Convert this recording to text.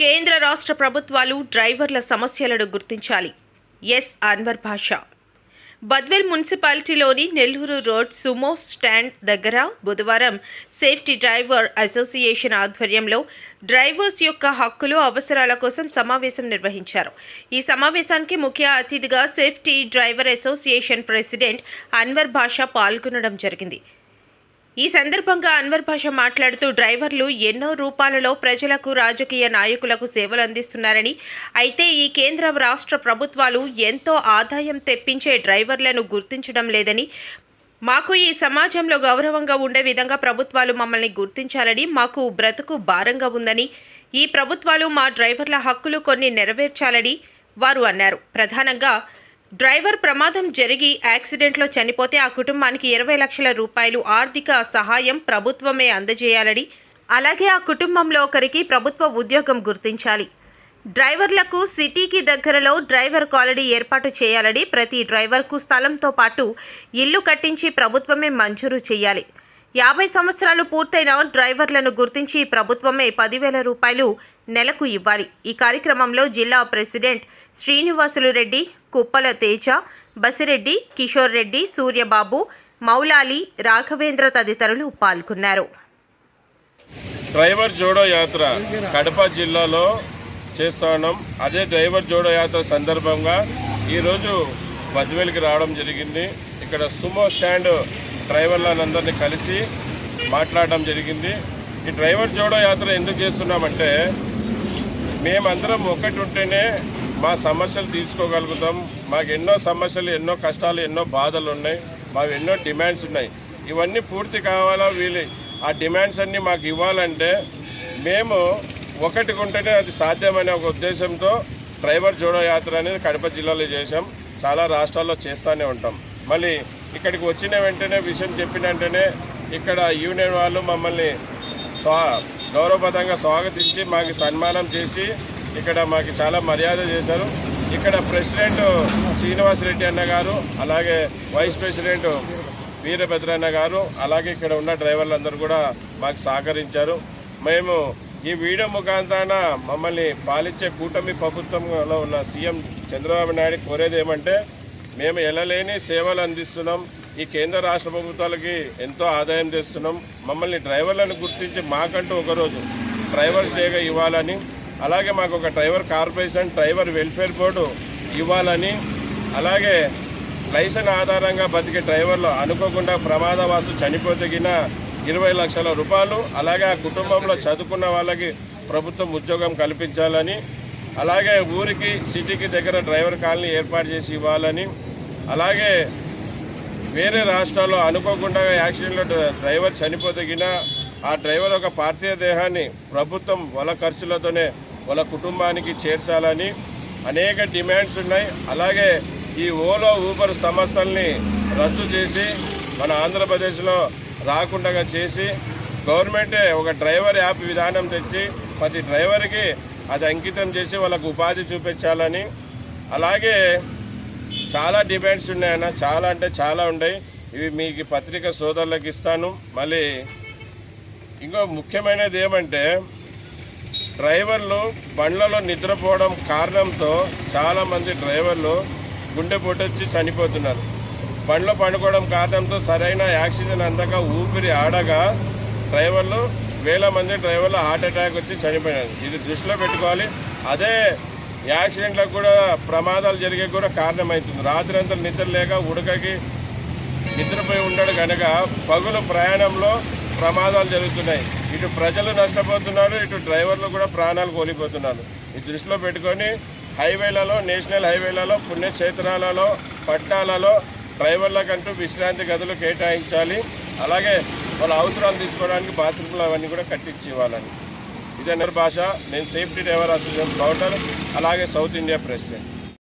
కేంద్ర రాష్ట్ర ప్రభుత్వాలు డ్రైవర్ల సమస్యలను గుర్తించాలి. ఎస్. అన్వర్ భాష. బద్వేల్ మున్సిపాలిటీలోని నెల్లూరు రోడ్ సుమో స్టాండ్ దగ్గర బుధవారం సేఫ్టీ డ్రైవర్ అసోసియేషన్ ఆధ్వర్యంలో డ్రైవర్స్ యొక్క హక్కులు అవసరాల కోసం సమావేశం నిర్వహించారు. ఈ సమావేశానికి ముఖ్య అతిథిగా safety driver association president Anwar Basha పాల్గొనడం జరిగింది. ఈ సందర్భంగా అన్వర్ భాష మాట్లాడుతూ డ్రైవర్లు ఎన్నో రూపాలలో ప్రజలకు రాజకీయ నాయకులకు సేవలు అందిస్తున్నారని. అయితే ఈ కేంద్ర రాష్ట్ర ప్రభుత్వాలు ఎంతో ఆదాయం తెప్పించే డ్రైవర్లను గుర్తించడం లేదని. మాకు ఈ సమాజంలో గౌరవంగా ఉండే విధంగా ప్రభుత్వాలు మమ్మల్ని గుర్తించాలని మాకు బ్రతుకు భారంగా ఉందని. ఈ ప్రభుత్వాలు మా డ్రైవర్ల హక్కులు కొన్ని నెరవేర్చాలని వారు అన్నారు. ప్రధానంగా డ్రైవర్ ప్రమాదం జరిగి యాక్సిడెంట్లో చనిపోతే ఆ కుటుంబానికి ఇరవై లక్షల రూపాయలు ఆర్థిక సహాయం ప్రభుత్వమే అందజేయాలని అలాగే ఆ కుటుంబంలో ఒకరికి ప్రభుత్వ ఉద్యోగం గుర్తించాలి. డ్రైవర్లకు సిటీకి దగ్గరలో డ్రైవర్ కాలనీ ఏర్పాటు చేయాలని ప్రతి డ్రైవర్కు స్థలంతో పాటు ఇల్లు కట్టించి ప్రభుత్వమే మంజూరు చేయాలి. యాభై సంవత్సరాలు పూర్తయిన డ్రైవర్లను గుర్తించి ప్రభుత్వమే పదివేల రూపాయలు నెలకు ఇవ్వాలి. ఈ కార్యక్రమంలో జిల్లా ప్రెసిడెంట్ శ్రీనివాసులు రెడ్డి కుప్పల తేజ బసిరెడ్డి కిషోర్ రెడ్డి సూర్యబాబు మౌలాలి రాఘవేంద్ర తదితరులు పాల్గొన్నారు. డ్రైవర్ జోడో యాత్ర కడప జిల్లాలో చేస్తున్నాం అదే డ్రైవర్ జోడో యాత్ర సందర్భంగా ఈరోజు బద్వేల్కి రావడం జరిగింది. ఇక్కడ సుమో స్టాండ్ డ్రైవర్లందరినీ కలిసి మాట్లాడడం జరిగింది. ఈ డ్రైవర్ జోడో యాత్ర ఎందుకు చేస్తున్నామంటే మేమందరం ఒకటి ఉంటేనే మా సమస్యలు తీర్చుకోగలుగుతాం. మాకు ఎన్నో సమస్యలు ఎన్నో కష్టాలు ఎన్నో బాధలు ఉన్నాయి మాకు ఎన్నో డిమాండ్స్ ఉన్నాయి. ఇవన్నీ పూర్తి కావాలా వీలు? ఆ డిమాండ్స్ అన్నీ మాకు ఇవ్వాలంటే మేము ఒకటి ఉంటేనే అది సాధ్యమనే ఒక ఉద్దేశంతో డ్రైవర్ జోడో యాత్ర అనేది కడప జిల్లాలో చేశాం. చాలా రాష్ట్రాల్లో చేస్తూనే ఉంటాం. మళ్ళీ ఇక్కడికి వచ్చిన వెంటనే విషయం చెప్పిన వెంటనే ఇక్కడ యూనియన్ వాళ్ళు మమ్మల్ని స్వా గౌరవపదంగా స్వాగతించి మాకు సన్మానం చేసి ఇక్కడ మాకు చాలా మర్యాద చేశారు. ఇక్కడ ప్రెసిడెంట్ శ్రీనివాస్ రెడ్డి అన్న గారు అలాగే వైస్ ప్రెసిడెంట్ వీరభద్రన్న గారు అలాగే ఇక్కడ ఉన్న డ్రైవర్లందరూ కూడా మాకు సహకరించారు. మేము ఈ వీడియో ముఖాంతరాన మమ్మల్ని పాలించే కూటమి ప్రభుత్వంలో ఉన్న సీఎం చంద్రబాబు నాయుడు కోరేది ఏమంటే మేము ఎలలేని సేవలు అందిస్తున్నాం. ఈ కేంద్ర రాష్ట్ర ప్రభుత్వాలకి ఎంతో ఆదాయం తెస్తున్నాం. మమ్మల్ని డ్రైవర్లను గుర్తించి మాకంటూ ఒకరోజు డ్రైవర్ చేయగా ఇవ్వాలని అలాగే మాకు ఒక driver corporation driver welfare board ఇవ్వాలని అలాగే లైసెన్స్ ఆధారంగా బతికే డ్రైవర్లు అనుకోకుండా ప్రమాదవాసు చనిపోతగిన ఇరవై లక్షల రూపాయలు అలాగే ఆ కుటుంబంలో చదువుకున్న వాళ్ళకి ప్రభుత్వం ఉద్యోగం కల్పించాలని అలాగే ఊరికి సిటీకి దగ్గర డ్రైవర్ కాలనీ ఏర్పాటు చేసి ఇవ్వాలని అలాగే వేరే రాష్ట్రాల్లో అనుకోకుండా యాక్సిడెంట్లో డ్రైవర్ చనిపోతగిన ఆ డ్రైవర్ ఒక పార్థివ దేహాన్ని ప్రభుత్వం వాళ్ళ ఖర్చులతోనే వాళ్ళ కుటుంబానికి చేర్చాలని అనేక డిమాండ్స్ ఉన్నాయి. అలాగే ఈ ఓలో ఊబర్ సమస్యల్ని రద్దు చేసి మన ఆంధ్రప్రదేశ్లో రాకుండా చేసి గవర్నమెంటే ఒక డ్రైవర్ యాప్ విధానం తెచ్చి ప్రతి డ్రైవర్కి అది అంకితం చేసి వాళ్ళకు ఉపాధి చూపించాలని. అలాగే చాలా డిమాండ్స్ ఉన్నాయన్న చాలా అంటే చాలా ఉన్నాయి. ఇవి మీకు పత్రిక సోదరులకు ఇస్తాను. మళ్ళీ ఇంకో ముఖ్యమైనది ఏమంటే డ్రైవర్లు బండ్లలో నిద్రపోవడం కారణంతో చాలామంది డ్రైవర్లు గుండెపోటు వచ్చి చనిపోతున్నారు. బండ్లో పండుకోవడం కారణంతో సరైన ఆక్సిజన్ అందక ఊపిరి ఆడగా డ్రైవర్లు వేల మంది డ్రైవర్లు హార్ట్ అటాక్ వచ్చి చనిపోయినారు. ఇది దృష్టిలో పెట్టుకోవాలి. అదే యాక్సిడెంట్లకు కూడా ప్రమాదాలు జరిగే కూడా కారణమవుతుంది రాత్రి అంతా నిద్ర లేక ఉడకకి నిద్రపోయి ఉండడు కనుక పగులు ప్రయాణంలో ప్రమాదాలు జరుగుతున్నాయి. ఇటు ప్రజలు నష్టపోతున్నారు ఇటు డ్రైవర్లు కూడా ప్రాణాలు కోల్పోతున్నారు. ఈ దృష్టిలో పెట్టుకొని హైవేలలో నేషనల్ హైవేలలో పుణ్యక్షేత్రాలలో పట్టణాలలో డ్రైవర్లకంటూ విశ్రాంతి గదులు కేటాయించాలి. అలాగే వాళ్ళ అవసరాలు తీసుకోవడానికి బాత్రూమ్లు అవన్నీ కూడా కట్టించి ఇవ్వాలని. ఇదే భాష నేను సేఫ్టీ డ్రైవర్ అసోసియేషన్ ప్రౌటర్ అలాగే సౌత్ ఇండియా ప్రెసిడెంట్.